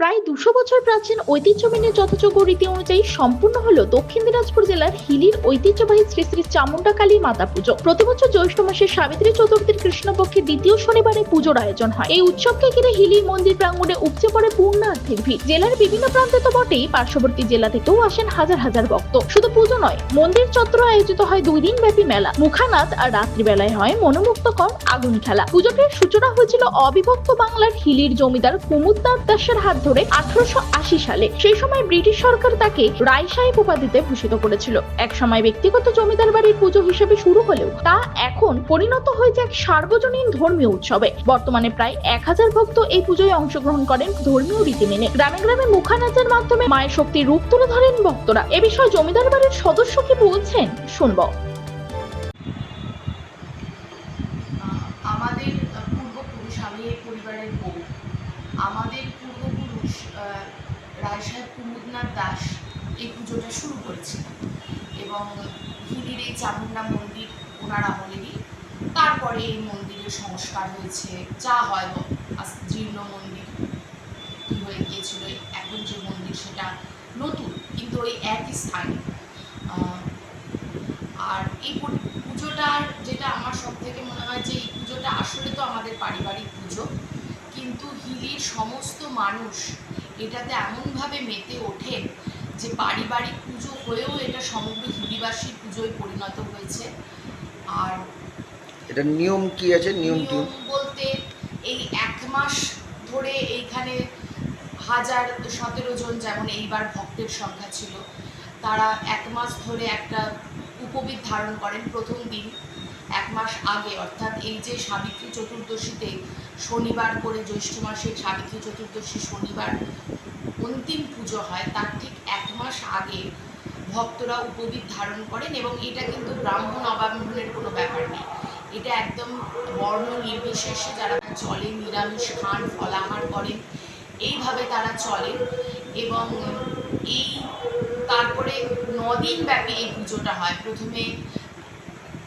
প্রায় দুশো বছর প্রাচীন ঐতিহ্য মেনে যথাযোগ্য রীতি অনুযায়ী সম্পূর্ণ হলো দক্ষিণ দিনাজপুর জেলার হিলির ঐতিহ্যবাহী শ্রী শ্রী চামুন্ডা কালী মাতা পুজো। প্রতি বছর জ্যৈষ্ঠ মাসের সাবিত্রী চতুর্থীর কৃষ্ণপক্ষের দ্বিতীয় শনিবারে পুজোর আয়োজন হয়। এই উৎসবকে ঘিরে হিলির মন্দির প্রাঙ্গণে উপচে পড়ে পূর্ণার্থীর ভিড়। জেলার বিভিন্ন প্রান্তে তো বটেই পার্শ্ববর্তী জেলা থেকেও আসেন হাজার হাজার ভক্ত। শুধু পুজো নয়, মন্দির চত্বর আয়োজিত হয় দুই দিন ব্যাপী মেলা। মুখানাথ আর রাত্রিবেলায় হয় মনোমুগ্ধকর আগুন খেলা। পুজোটির সূচনা হয়েছিল অবিভক্ত বাংলার হিলির জমিদার কুমুদনাথ দাসের হাত ধরে আঠারোশো সালে সেই সময় ব্রিটিশ সরকার তাকে রায় সাহেব উপাধিতে ভূষিত করেছিল। এক সময় ব্যক্তিগত জমিদার বাড়ির পুজো হিসেবে শুরু হলেও তা এখন পরিণত হয়েছে এক সার্বজনীন ধর্মীয় উৎসবে। বর্তমানে প্রায় এক হাজার ভক্ত এই পুজোয় অংশগ্রহণ করেন ধর্মীয় রীতি মেনে। গ্রামে গ্রামে মুখানাচের মাধ্যমে মায়ের শক্তির রূপ তুলে ধরেন ভক্তরা। এ বিষয়ে জমিদার বাড়ির সদস্য কি বলছেন? শুনব। আমাদের পূর্বপুরুষ আমি এই পরিবারের বউ। আমাদের আহ, রায় সাহেব কুমুদনাথ দাস এই পুজোটা শুরু করেছিলেন এবং হিলির এই চামুন্ডা মন্দির ওনার আমলেরই তারপরে এই মন্দিরের সংস্কার হয়েছে, যা হয় জীর্ণ মন্দির। হয়ে গিয়েছিল, এখন যে মন্দির সেটা নতুন, কিন্তু ওই একই স্থানে। আর এই পুজোটার যেটা আমার সব থেকে মনে হয় যে এই পুজোটা আসলে তো আমাদের পারিবারিক পুজো হিলির সমস্ত মানুষ এটাতে এমনভাবে মেতে ওঠেন যে পারিবারিক পুজো হয়েও এটা সমগ্র হিলিবাসীর পুজোয় পরিণত হয়েছে। আর এটা নিয়ম কি আছে? নিয়ম নিয়ম বলতে এই এক মাস ধরে এইখানে হাজার সতেরো জন যেমন এইবার ভক্তের সংখ্যা ছিল তারা এক মাস ধরে একটা উপবিদ ধারণ করেন প্রথম দিন। এক মাস আগে, অর্থাৎ এই যে সাবিত্রী চতুর্দশীতে শনিবার করে জ্যৈষ্ঠ মাসের সাবিত্রী চতুর্দশী শনিবার অন্তিম পুজো হয়, তার ঠিক এক মাস আগে ভক্তরা উপবিদ ধারণ করেন এবং এটা কিন্তু ব্রাহ্মণ অবাহনের কোনো ব্যাপার নেই। এটা একদম বর্ণ নির্বিশেষে যারা চলে, নিরামিষ খান, ফলাহার করেন, এইভাবে তারা চলেন এবং এই তারপরে নদিন ব্যাপী এই পুজোটা হয়। প্রথমে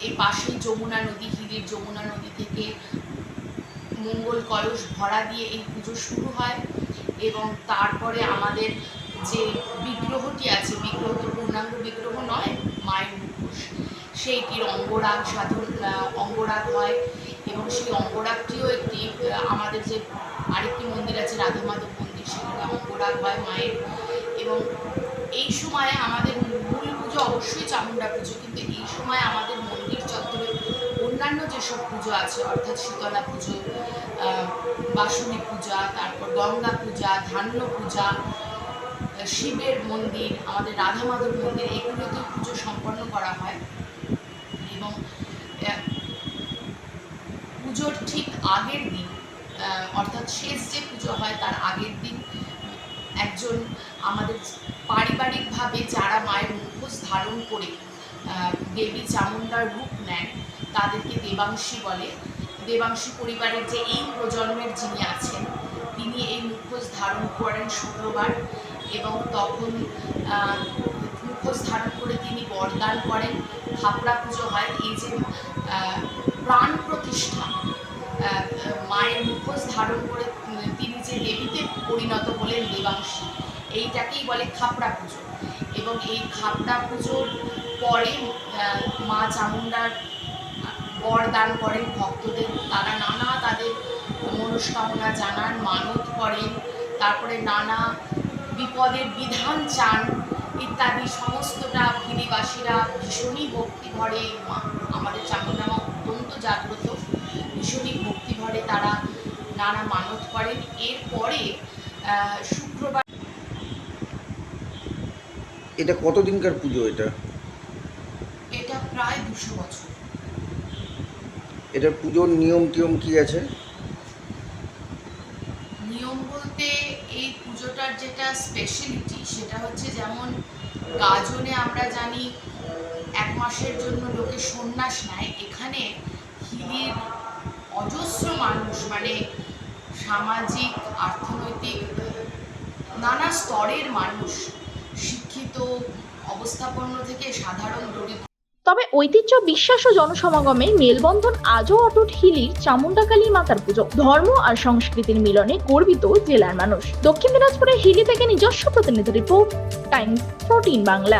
এই পাশেই যমুনা নদী, হিলির যমুনা নদী থেকে মঙ্গল কলস ভরা দিয়ে এই পুজো শুরু হয় এবং তারপরে আমাদের যে বিগ্রহটি আছে, বিগ্রহ তো পূর্ণাঙ্গ বিগ্রহ নয়, মায়ের মুখোশ। সেইটির অঙ্গরাগ সাধন অঙ্গরাগ হয় এবং সেই অঙ্গরাগটিও একটি আমাদের যে আরেকটি মন্দির আছে রাধা মাধব মন্দির, সেখানে অঙ্গরাগ হয় মায়ের। এবং এই সময় আমাদের অবশ্যই চামুণ্ডা পুজো কিন্তু এই সময় আমাদের মন্দির চত্বরে অন্যান্য যেসব পুজো আছে অর্থাৎ শীতলা পুজো আহ, বাসন্তী পূজা তারপর গঙ্গা পূজা ধান্য পূজা শিবের মন্দির আমাদের রাধা মাধব মন্দির এগুলোতেও পুজো সম্পন্ন করা হয়। এবং পুজোর ঠিক আগের দিন অর্থাৎ শেষ যে পুজো হয় তার আগের দিন একজন আমাদের পারিবারিকভাবে যারা মায়ের মুখোশ ধারণ করে দেবী চামুণ্ডার রূপ নেন, তাদেরকে দেবাংশী বলে। দেবাংশী পরিবারের যে এই প্রজন্মের যিনি আছেন, তিনি এই মুখোশ ধারণ করেন শুক্রবার এবং তখন মুখোশ ধারণ করে তিনি বরদান করেন খাপড়া পুজো হয়। এই যে প্রাণ প্রতিষ্ঠা মায়ের মুখোশ ধারণ করে তিনি যে দেবীতে পরিণত হলেন দেবাংশী। এইটাকেই বলে খাপড়া পুজো। এবং এই খাপড়া পুজোর পরে মা চামুণ্ডার বর দান করেন ভক্তদের। তারা নানা তাদের মনস্কামনা জানান, মানত করেন। তারপরে নানা বিপদের বিধান চান ইত্যাদি। সমস্তটা গিরিবাসীরা ভীষণই ভক্তি ভরে। আমাদের চামুণ্ডা মা অত্যন্ত জাগ্রত। ভীষণই ভক্তি ভরে তারা নানা মানত করেন। এরপরে শুক্রবার এটা কতদিনকার পুজো এটা? এটা প্রায় দুশো বছর। এটার পুজোর নিয়ম টিয়ম কি আছে? নিয়ম বলতে এই পুজোটার যেটা স্পেশালিটি সেটা হচ্ছে যেমন গাজনে আমরা জানি এক মাসের জন্য লোকে সন্ন্যাস নেয়। এখানে হিলির অজস্র মানুষ মানে সামাজিক অর্থনৈতিক নানা স্তরের মানুষ শিক্ষিত, অবস্থাপন্ন থেকে সাধারণ দরিদ্র। তবে ঐতিহ্য, বিশ্বাস ও জনসমাগমে মেলবন্ধন আজও অটুট হিলির চামুন্ডাকালী মাতার পুজো। ধর্ম আর সংস্কৃতির মিলনে গর্বিত জেলার মানুষ। দক্ষিণ দিনাজপুরের হিলি থেকে নিজস্ব প্রতিনিধি রিপোর্ট, টাইমস, ফোরটিন বাংলা।